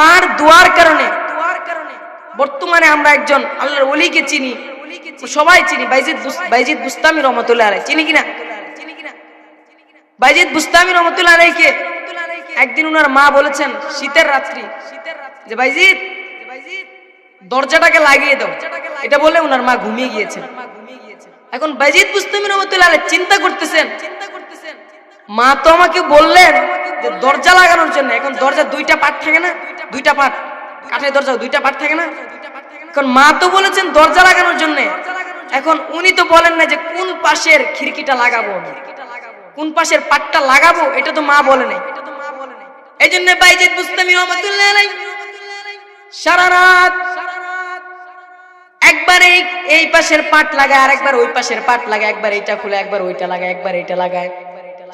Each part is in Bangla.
মার দোয়ার কারণে। বর্তমানে আমরা একজন আল্লাহর ওলিকে চিনি। সবাই চিনি, বাইজিদ বাইজিদ বুস্তামি রহমতুল্লাহ আলাই চিনি কিনা বাইজিদ বুস্তামি রহমতুল্লাহ আলাইকে একদিন উনার মা বলেছেন, শীতের রাত্রি। যে বাইজিদ, দরজাটাকে লাগিয়ে দাও। এটা বলে উনার মা ঘুমিয়ে গিয়েছেন। এখন বাইজিদ বুস্তামি রহমতুল্লাহ আলাই চিন্তা করতেছেন। মা তো আমাকে বললেন যে দরজা লাগানোর জন্য, এখন দরজা দুইটা পাট থাকে না, দুইটা পাট, কাঠের দরজা দুইটা পাট থাকে না। এখন মা তো বলেছেন দরজা লাগানোর জন্য। এখন উনি তো বলেন না যে কোন পাশের খিড়কিটা লাগাবো কোন পাশের পাটটা লাগাবো? এটা তো মা বলে নাই। এই জন্য বাইজিদ বুস্তামি রহমতুল্লাহ সারা রাত একবার এই পাশের পাট লাগায় আর একবার ওই পাশের পাট লাগায়, একবার এইটা খুলে, একবার ওইটা লাগায়, একবার এইটা লাগায়।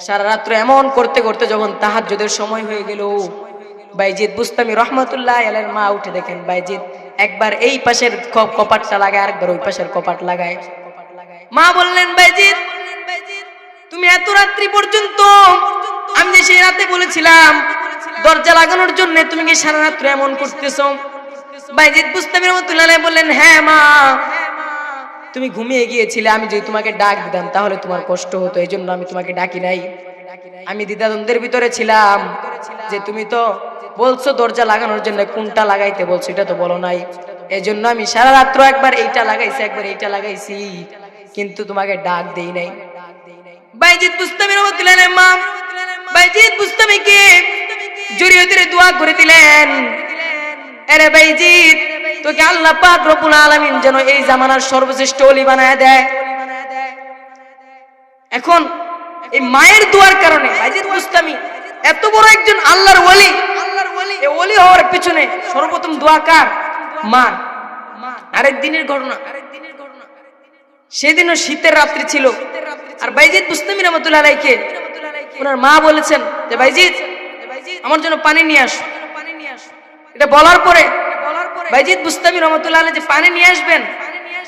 সারা রাত্র এমন করতে করতে যখন তাহাজ্জুদের সময় হয়ে গেল, বাইজিদ বুস্তামি রহমতুল্লাহ আলের মা উঠে দেখেন বাইজিদ একবার এই পাশের কপাটটা লাগায়, আরেকবার ওই পাশের কপাট লাগায়। মা বললেন, বাইজিদ, তুমি এত রাত্রি পর্যন্ত আমি যে সেই রাতে বলেছিলাম, দরজা লাগানোর জন্য তুমি কি সারা রাত্র এমন করতেছো? বাইজিদ বুস্তামি রহমতুল্লাহ বললেন হ্যাঁ মা। তুমি ঘুমিয়ে গিয়েছিলে, আমি যদি তোমাকে ডাক দিতাম, তাহলে তোমার কষ্ট হতো এই জন্য আমি তোমাকে ডাকি নাই। আমি দ্বিধাদ্বন্দ্বের ভিতরে ছিলাম যে তুমি তো বলছো দরজা লাগানোর জন্য, কোনটা লাগাইতে বলছো, এটা তো বলো নাই। এই জন্য আমি সারা রাত্র একবার এইটা লাগাইছি, একবার এইটা লাগাইছি, কিন্তু তোমাকে ডাক দেই নাই। বাইজিদ বুস্তামি বুস্তামিকে জড়িয়ে দোয়া করে দিলেন। আরে বাইজিদ তোকে আল্লাহ পাক রব্বুল আলামিন যেন এই জামানার সর্বশ্রেষ্ঠ ওলি বানায় দেয়। এখন এই মায়ের দোয়ার কারণে বুস্তামি এত বড় একজন আল্লাহর ওলি। ওলি হওয়ার পিছনে সর্বপ্রথম দোয়া কার? মার। আরেক দিনের ঘটনা। সেদিনও শীতের রাত্রি ছিল। আর মা বলেছেন যে আমার জন্য পানি নিয়ে আস। এটা বলার পরে বাইজিদ বুস্তামি রহমতুল্লাহ যে পানি নিয়ে আসবেন,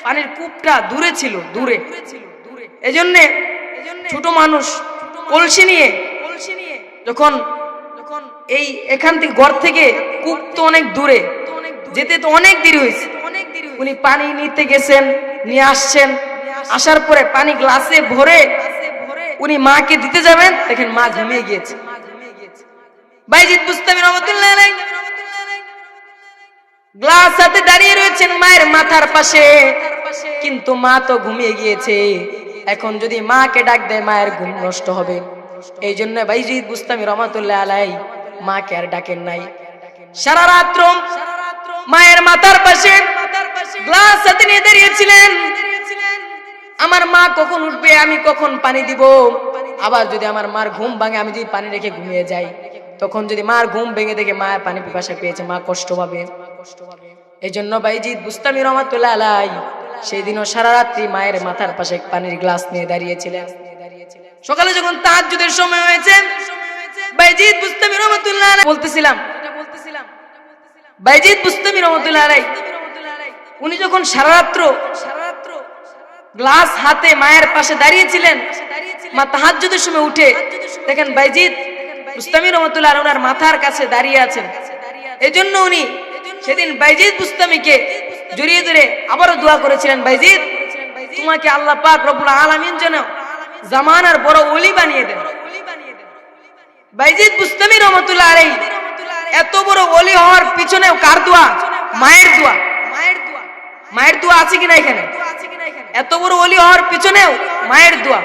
পানির কূপটা দূরে ছিল, দূরে। এজন্য ছোট মানুষ কলসি নিয়ে যখন যখন এই এখান থেকে ঘর থেকে কূপ তো অনেক দূরে, যেতে তো অনেক দেরি হয়েছে। উনি পানি নিতে গেছেন, নিয়ে আসছেন। আসার পরে পানি গ্লাসে ভরে উনি মাকে দিতে যাবেন, দেখেন মা ঘুমিয়ে গিয়েছে। বাইজিদ বুস্তামি রহমতুল্লাহ হাতে দাঁড়িয়ে রয়েছেন মায়ের মাথার পাশে। কিন্তু মা তো ঘুমিয়ে গিয়েছে। এখন যদি মাকে ডাক দেয়, মায়ের ঘুম নষ্ট হবে। এই জন্য বাইজিদ বুস্তামি রহমতুল্লাহ আলাই মাকে আর ডাকেন নাই। সারা রাত্র মায়ের মাথার পাশে গ্লাস হাতে নিয়ে দাঁড়িয়েছিলেন। আমার মা কখন উঠবে, আমি কখন পানি দিব? আবার যদি আমার মার ঘুম ভাঙে, আমি যদি পানি রেখে ঘুমিয়ে যাই। তখন যদি মার ঘুম ভেঙে দেখে মায়ের পানি পিপাসা পেয়েছে, মা কষ্ট পাবে। এই জন্য বাইজিৎ বুস্তামি রহমতুল্লাহ আলাই সেই দিনও সারা রাত্রি মায়ের মাথার পাশে পানির গ্লাস নিয়ে দাঁড়িয়েছিলেন। সকালে যখন তাহাজ্জুদের সময় হয়েছে মা তাহাজ্জুদের সময় উঠে দেখেন বাইজিৎ বুস্তামি রহমতুল্লাহ আলাই ওনার মাথার কাছে দাঁড়িয়ে আছেন। এজন্য উনি সেদিন বাইজিদ বুস্তামিকে জড়িয়ে ধরে আবারও দোয়া করেছিলেন, বাইজিদ, তোমাকে আল্লাহ পাক রব্বুল আলামিন যেন জামানার বড় ওলি বানিয়ে দেন। বাইজিদ বুস্তামি রহমতুল্লাহ আলাইহি এত বড় ওলি হওয়ার পিছনেও কার দোয়া? মায়ের দোয়া। মায়ের দোয়া আছে কিনা এখানে? এত বড় ওলি হওয়ার পিছনেও মায়ের দোয়া।